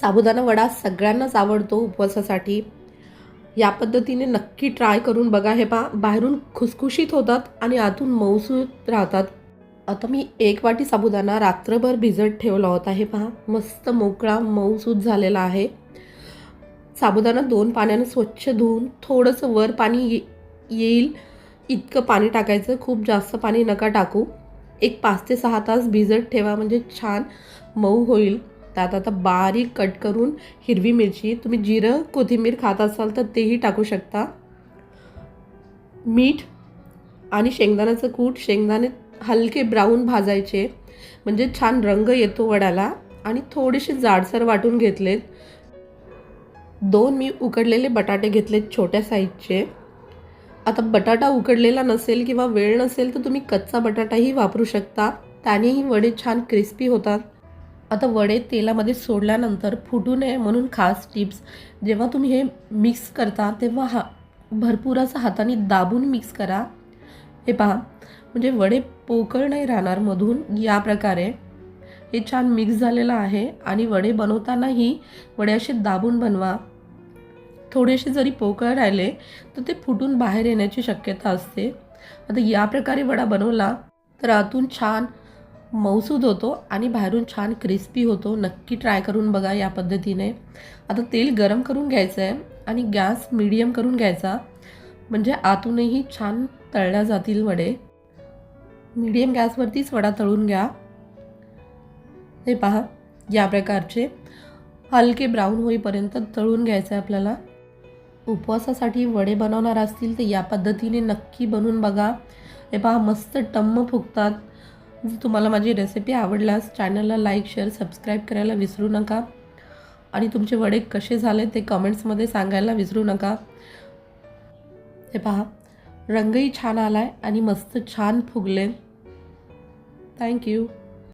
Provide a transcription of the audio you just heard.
साबुदाणा वडा सगळ्यांनाच आवडतो उपवासासाठी. या पद्धतीने नक्की ट्राय करून बघा हे पहा. बाहेरून खुसखुशीत होतात आणि आतून मऊसूत राहतात. आता मी एक वाटी साबुदाणा रात्रभर भिजत ठेवला होता हे पहा. मस्त मोकळा मऊसूत झालेला आहे. साबुदाणा दोन पाण्यानं स्वच्छ धुवून थोडंसं वर पाणी ये येईल. इतकं पाणी टाकायचं. खूप जास्त पाणी नका टाकू. एक पाच ते सहा तास भिजत ठेवा म्हणजे छान मऊ होईल. त्यात आता बारीक कट करून हिरवी मिरची तुम्ही जिरं कोथिंबीर खात असाल तर तेही टाकू शकता. मीठ आणि शेंगदाण्याचं कूट शेंगदाणे हलके ब्राऊन भाजायचे. म्हणजे छान रंग येतो वड्याला आणि थोडेसे जाडसर वाटून घेतलेत. दोन मी उकडलेले बटाटे घेतलेत छोट्या साईजचे. आता बटाटा उकडलेला नसेल किंवा वेळ नसेल तर तुम्ही कच्चा बटाटाही वापरू शकता. त्यानेही वडे छान क्रिस्पी होतात. आता वडे तेलामध्ये सोडल्यानंतर फुटू नये म्हणून खास टिप्स. जेव्हा तुम्ही हे मिक्स करता तेव्हा हा भरपूर असं हाताने दाबून मिक्स करा. हे पहा म्हणजे वडे पोकळ नाही राहणार मधून. या प्रकारे हे छान मिक्स झालेलं आहे आणि वडे बनवतानाही वडे असे दाबून बनवा. थोडेसे जरी पोकळ राहिले तर ते फुटून बाहेर येण्याची शक्यता असते. आता या प्रकारे वडा बनवला तर आतून छान मऊसूद होतो आणि बाहेरून छान क्रिस्पी होतो. नक्की ट्राय करून बघा या पद्धतीने. आता तेल गरम करून घ्यायचं आहे आणि गॅस मीडियम करून घ्यायचा. म्हणजे आतूनही छान तळल्या जातील वडे. मीडियम गॅसवरतीच वडा तळून घ्या. हे पहा या प्रकारचे. हलके ब्राऊन होईपर्यंत तळून घ्यायचं आहे आपल्याला. उपवासासाठी वडे बनवणार असतील तर या पद्धतीने नक्की बनवून बघा. हे पहा मस्त टम्म फुगतात. जर तुम्हाला माझी रेसिपी आवडल्यास चॅनलला लाईक शेअर सबस्क्राईब करायला विसरू नका. आणि तुमचे वडे कसे झाले ते कमेंट्समध्ये सांगायला विसरू नका. हे पहा रंगही छान आला आहे आणि मस्त छान फुगले. थँक्यू